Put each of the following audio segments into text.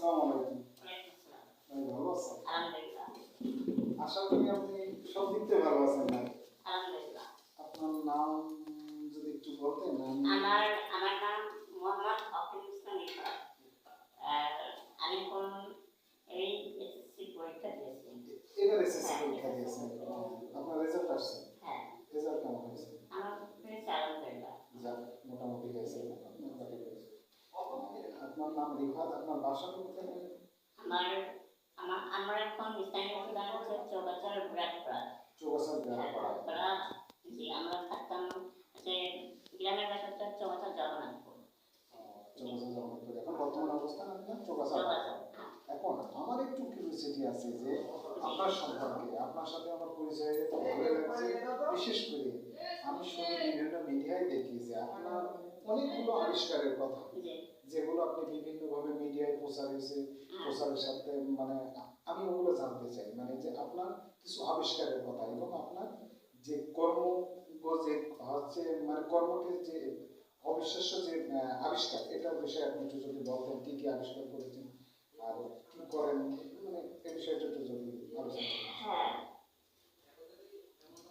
আসসালামু আলাইকুম ভাই ভালো আছেন আশা করি আপনি সব দিক থেকে ভালো আছেন ভাই আপনার নাম যদি একটু বলতেন আমার আমার নাম মোহাম্মদ হকিম ইসলাম ইকবাল আমি কোন এই এসএসসি পরীক্ষা দিয়েছি এবার এসএসসি পরীক্ষা দিয়েছেন আপনার রেজাল্ট আসছে হ্যাঁ রেজাল্ট কেমন হয়েছে আমার হয়েছে আলহামদুলিল্লাহ যাক মোটামুটি হয়েছে আপনার বাড়ি হয়েছে। আপনার নাম রিফাত আপনার বাসা কোথায়? আমার আমার আমরা এখন স্থানীয় প্রধান হচ্ছে চৌগাছার ব্রাকপ্রাত চৌগাছার গ্রাম জি আমরা থাকতাম যে গ্রামের বাসাটা চৌগাছা জগন্নাথপুর। চৌগাছা জগন্নাথপুর। এখন বর্তমান অবস্থান আপনার চৌগাছা চৌগাছা এখন আমার একটু কিউরিয়াসিটি আছে যে আপনার সম্পর্কে আপনার সাথে আমার পরিচয় হয়ে বিশেষ করে আমি শুনি বিভিন্ন মিডিয়ায় দেখি যে আপনার আবিষ্কারের কথা। যেগুলো আপনি বিভিন্নভাবে মিডিয়ায় প্রচার হয়েছে প্রচারের সাথে মানে আমি ওগুলো জানতে চাই। মানে যে আপনার কিছু আবিষ্কারের কথা এবং আপনার যে কর্ম যে হচ্ছে মানে কর্মকে যে অবিশ্বাস্য যে আবিষ্কার এটার বিষয়ে আপনি একটু যদি বলতেন কি কি আবিষ্কার করেছেন আর কি করেন মানে এই বিষয়টা একটু যদি আলোচনা। হ্যাঁ।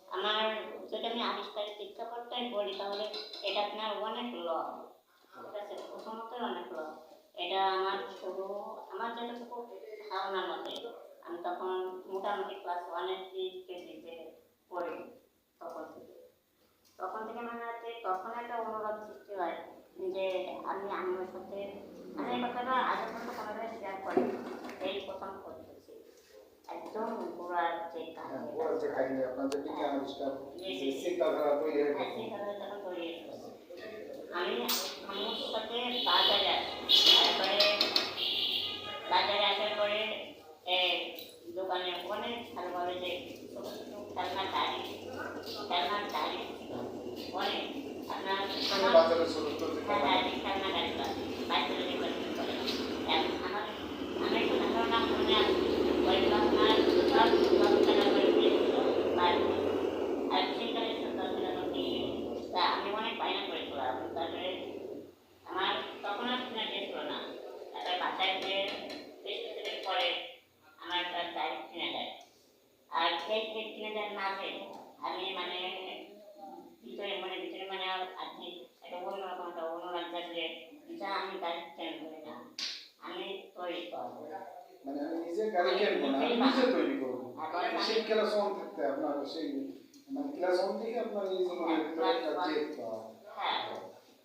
আমার যদি আমি আবিষ্কারের প্রেক্ষাপটটাই বলি তাহলে এটা আপনার অনেক ল প্রথমত অনেক ল এটা আমার শুরু আমার ধারণার মতে আমি তখন মোটামুটি ক্লাস ওয়ানের কেজিতে পড়ি তখন থেকে তখন থেকে মানে হচ্ছে তখন একটা অনুরোধ সৃষ্টি হয় যে আমি আমার সাথে আমি এই কথাটা আগে পর্যন্ত শেয়ার করি এই প্রথম করতেছি একদম যে হ্যাঁ কাহিনী হয়ে। আমি সাথে বাজারে আসে। তারপরে বাজারে আসার পরে দোকানে অনেক ভালোভাবে যে খেলনার গাড়ি খেলনার ছিল অনেক আপনার বাজারে হ্যাঁ, খেলনা- গাড়ি বাইরে নির্বাচন করে। এখন আমার আমি একটু ধারণা মনে আছে ওইগুলো আপনার দশ দশ টাকা করে দিয়েছিল বাইরে আর সেখানে দশ টাকা দিয়ে তা আমি অনেক বায়না করেছিলাম তারপরে আমার তখন আর কিনা ডেট ছিল না তারপরে বাসায় যে কিছুদিন পরে আমার একটা গাড়ি কিনে দেয় আর সেই সেই কিনে দেওয়ার মাঝে। আমি মানে ভিতরে মানে ভিতরে মানে আপনি একটা অন্যরকম একটা অনুরাগ থাকলে যা আমি গাড়ি কেন করি না আমি তৈরি করব। মানে আমি নিজে গাড়ি কিনবো না আমি নিজে তৈরি করব। সেই ক্লাস ওয়ান থাকতে আপনার সেই মানে ক্লাস ওয়ান থেকে আপনার এই যে ভিতরে একটা জেদ বা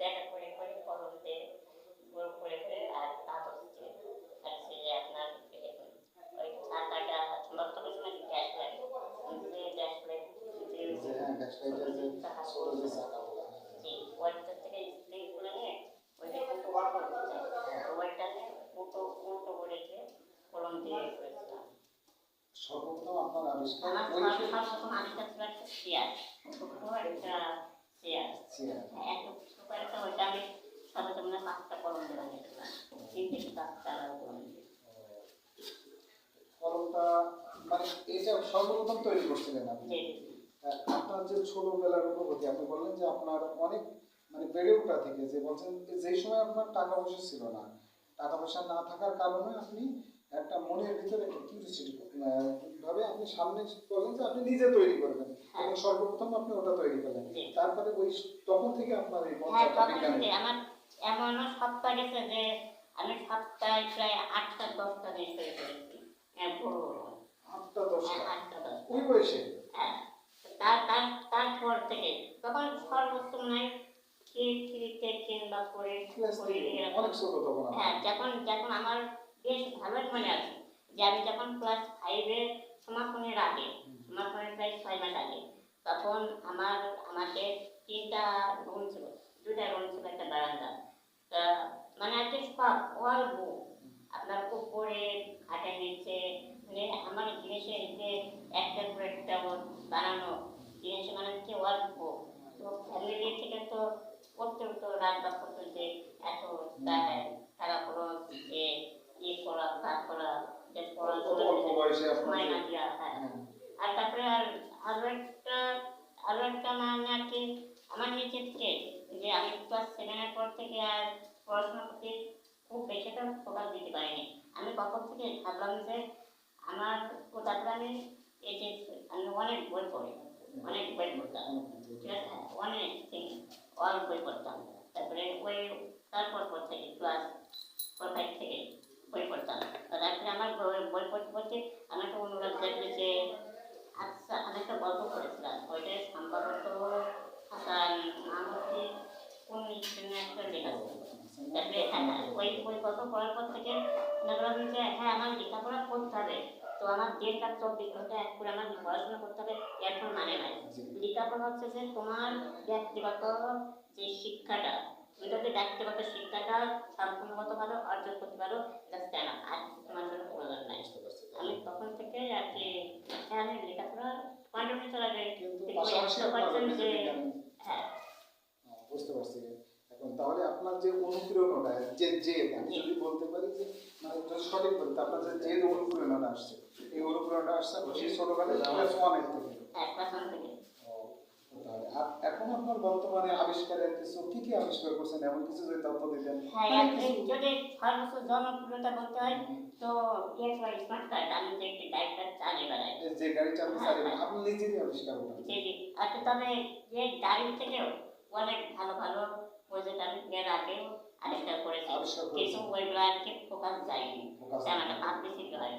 দেখা করে করে কলম দিয়ে গোল করে করে আর কাগজ দিয়ে আর সে আপনার ইয়ে ওই সময় গ্যাস লাগে গ্যাস লাগে হ্যাঁ থেকে স্প্রিং নিয়ে ওইটা কিন্তু ওয়ার করে দিতে ওইটা নিয়ে উল্টো উল্টো করে দিয়ে কলম দিয়ে আবিষ্কার একটা চেয়ার ছোট্ট একটা চেয়ার এত ছোট একটা ওইটা আমি সর্বপ্রথম না পাঁচটা কলম দিয়ে বানিয়েছিলাম তিনটে কি পাঁচটা কলম দিয়ে কলমটা মানে এটা সর্বপ্রথম তৈরি করছিলেন আপনি আপনার যে ছোটবেলার অনুভূতি আপনি বললেন যে আপনার অনেক মানে বেড়ে ওঠা থেকে যে বলছেন যে সময় আপনার টাকা পয়সা ছিল না টাকা পয়সা না থাকার কারণে আপনি একটা মনের ভিতরে একটা কিউরিয়াসিটি ভাবে আপনি সামনে বলেন যে আপনি নিজে তৈরি করবেন এবং সর্বপ্রথম আপনি ওটা তৈরি করলেন। তারপরে ওই তখন থেকে আপনার এই হ্যাঁ আমার এমনও যে আমি সপ্তাহে প্রায় আটটা দশটা জিনিস তৈরি করেছি। হ্যাঁ বড় বড় আটটা দশটা। হ্যাঁ, আটটা দশটা। ওই বয়সে? হ্যাঁ, তার তার তারপর থেকে তখন সর্বোচ্চ নয় থ্রি কিংবা করে করে। হ্যাঁ যখন যখন আমার বেশ ভালোই মনে আছে যে আমি যখন ক্লাস ফাইভে সমাপনের আগে সমাপনের প্রায় ছয় মাস আগে তখন আমার আমাকে তিনটা রুম ছিল দুটা রুম ছিল একটা বারান্দা তা মানে আর কি সব অল বুক আপনার উপরে নিচে মানে আমার জিনিসের যে একটার পর একটা বানানো জিনিস মানে হচ্ছে অল্প। তো ফ্যামিলি থেকে তো করতে হতো রাত বা করতে যে এত টাকা খরচ যে ইয়ে করা কাজ করা যে হ্যাঁ। হ্যাঁ। আর তারপরে আর আরও একটা আরও একটা মানে আর কি আমার নিজের থেকে যে আমি ক্লাস সেভেনের পর থেকে আর পড়াশোনা প্রতি খুব বেশি একটা ফোকাস দিতে পারিনি। আমি কখন থেকে ভাবলাম যে আমার ও তারপরে আমি এই আমি অনেক বই পড়ি অনেক বই পড়তাম। ঠিক আছে? অনেক thing, অনেক বই পড়তাম। তারপরে ওই তারপর পর থেকে ক্লাস ফোর ফাইভ থেকে বই পড়তাম। তারপরে আমার বই পড়তে পড়তে আমার একটা অনুরাগ দেখবে যে আচ্ছা আমি একটা গল্প পড়েছিলাম ওইটা সম্ভবত হাসান মাহমুদি কোন ইসলামে একটা লেখা ছিল তারপরে হ্যাঁ ওই গল্প পর থেকে মনে করলাম যে হ্যাঁ আমার লেখাপড়া করতে হবে তো আমার দেড় কাজ চব্বিশ ঘণ্টা এক করে আমার পড়াশোনা করতে হবে এর কোনো মানে নাই। লেখাপড়া হচ্ছে যে তোমার ব্যক্তিগত যে শিক্ষাটা তুমি যদি ব্যক্তিগত শিক্ষাটা সম্পূর্ণগতভাবে অর্জন করতে পারো জাস্ট এনাফ আর তোমার জন্য প্রয়োজন নাই। আমি তখন থেকে আর কি হ্যাঁ আমি লেখাপড়া কন্টিনিউ চালাবে কিন্তু পাশাপাশি যে হ্যাঁ, বুঝতে পারছি। এখন তাহলে আপনার যে অনুপ্রেরণাটা যে জেদ আমি যদি বলতে পারি যে মানে সঠিক বলতে আপনার যে জেদ অনুপ্রেরণাটা আসছে এই অনুপ্রেরণাটা আসছে সেই ছোটবেলায় ক্লাস ওয়ানের থেকে। হ্যাঁ এখন আপনার বর্তমানে আবিষ্কারের কিছু কি কি আবিষ্কার করছেন? এমন কিছু যদি তথ্য দিতেন? হ্যাঁ মানে যদি সর্বোচ্চ জনপ্রিয়তা বলতে হয় তো ইয়েস স্মার্ট কার্ড আমি যে একটি চালিয়ে বেড়াই। যে গাড়িটা আপনি চালিয়ে আপনি নিজেরই আবিষ্কার করেন জি জি। আর তবে গাড়ি থেকেও অনেক ভালো ভালো আমি এর আগেও আবিষ্কার করেছি কিন্তু ফোকাস যায়নি। একটা পাবলিসিটি হয়।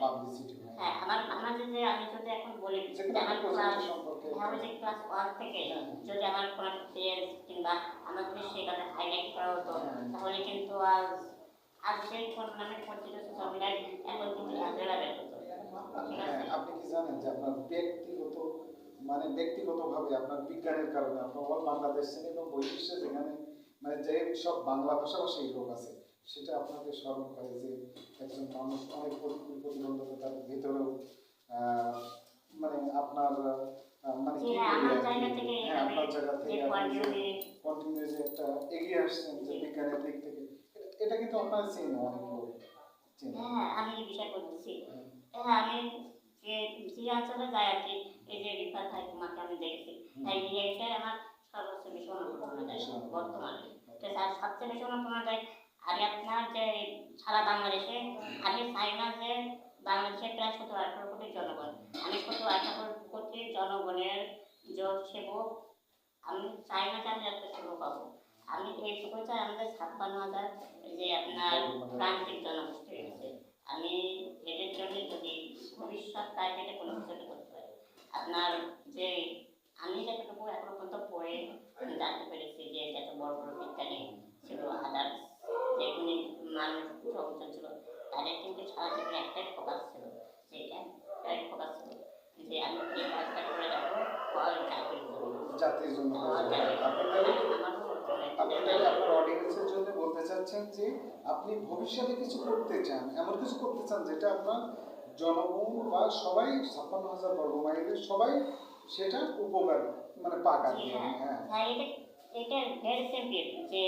হ্যাঁ। আমার আমাদের যে আমি যদি এখন বলি যে আমার প্রজেক্ট ক্লাস সম্পর্কে। যে ক্লাস ওয়ান থেকে হ্যাঁ। যদি আমার কোনো পেজ কিংবা আমার যদি হাইলাইট করা হতো হ্যাঁ। তাহলে কিন্তু আজ আজ সেই ফোন নামে পরিচিত সোশ্যাল মিডিয়ায় এখন কিন্তু হতো ঠিক হ্যাঁ, আপনি কি জানেন যে আপনার ব্যক্তিগত মানে ব্যক্তিগতভাবে আপনার বিজ্ঞানের কারণে আপনার অল বাংলাদেশ এবং বৈশিষ্ট্যে যেখানে মানে যে সব বাংলা ভাষাভাষী লোক আছে। সেটা আপনাকে স্মরণ করে যে একজন মানুষ অনেক প্রতিবন্ধকতার ভিতরেও মানে আপনার মানে কি হ্যাঁ হ্যাঁ আমি আপনার জায়গা থেকে কন্টিনিউ কন্টিনিউ যে একটা এগিয়ে আসছেন যে বিজ্ঞানের দিক থেকে এটা- কিন্তু আপনার চেনে অনেক লোক হ্যাঁ আমি এই বিষয় বলতেছি। হ্যাঁ আমি যে অঞ্চলে যাই আর কি এই যে রিফার আমি দেখেছি। তাই আমার সর্বোচ্চ অনুপ্রেরণা দেয় বর্তমানে। সবচেয়ে অনুপ্রেরণা দেয় আর আপনার যে সারা বাংলাদেশে আমি চাই না যে বাংলাদেশে প্রায় সতেরো আঠারো জনগণ। আমি সতেরো আঠারো জনগণের যোগ সেবক, আমি চাই না যে একটা সেবক পাবো। আমি এইটুকু চাই আমাদের ছাপ্পান্ন হাজার যে আপনার প্রান্তিক জনগোষ্ঠী রয়েছে। আমি এদের জন্য যদি ভবিষ্যৎ টার্গেটে কোনো করতে পারি। আপনার যে আমি যতটুকু এখনও পর্যন্ত পড়ে জানতে পেরেছি যে যত বড় বড় বিজ্ঞানী ছিল আদার্স যেগুলি মানুষ প্রবচন ছিল তাদের কিন্তু সারা জীবনে একটাই ফোকাস ছিল যে একটাই ফোকাস ছিল যে আমি এই কাজটা করে যাব ফল চাকরি করব জাতির জন্য ফল কাজ চাকরি করেন। আপনি আপনি তাহলে আপনার অডিয়েন্সের জন্য বলতে চাচ্ছেন যে আপনি ভবিষ্যতে কিছু করতে চান এমন কিছু করতে চান যেটা আপনার জনগণ বা সবাই ছাপ্পান্ন হাজার বর্গ মাইলের সবাই সেটা উপকার মানে পাক হ্যাঁ হ্যাঁ। হ্যাঁ এটা ভেরি সিম্পল যে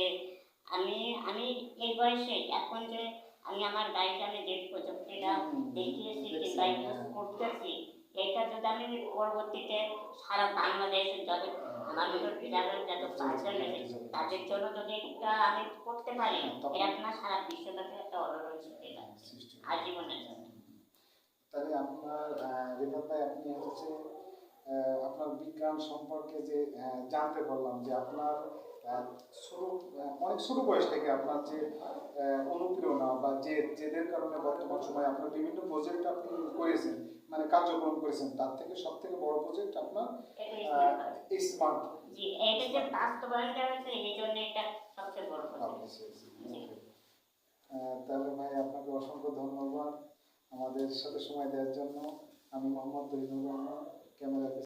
আমি আমি এই বয়সে এখন যে আমি আমার গাড়িতে আমি যে প্রযুক্তিটা দেখিয়েছি কিংবা ইউজ হ্যাঁ। করতেছি এটা যদি আমি পরবর্তীতে সারা বাংলাদেশে যত আমার মতো ডিজাইনার যত পার্সন আছে তাদের জন্য যদি এটা আমি করতে পারি এটা আপনার সারা বিশ্বব্যাপী একটা অর্ডার সৃষ্টি আজীবনের জন্য। তাহলে আপনার রেফাত ভাই আপনি হচ্ছে আপনার বিজ্ঞান সম্পর্কে যে জানতে পারলাম যে আপনার আহ, ছোট অনেক ছোট বয়স থেকে আপনার যে আহ, অনুপ্রেরণা বা যে জেদের কারণে বর্তমান সময়ে আপনার বিভিন্ন প্রজেক্ট আপনি করেছেন মানে কার্যক্রম করেছেন তার থেকে সব থেকে বড় প্রজেক্ট আপনার স্মার্ট জি এটা যে বাস্তবায়ন হয়েছে এই জন্য এটা সবচেয়ে বড় কথা তাহলে ভাই আপনাকে অসংখ্য ধন্যবাদ আমাদের সাথে সময় দেওয়ার জন্য। আমি মোহাম্মদ রহমান। ক্যামেরা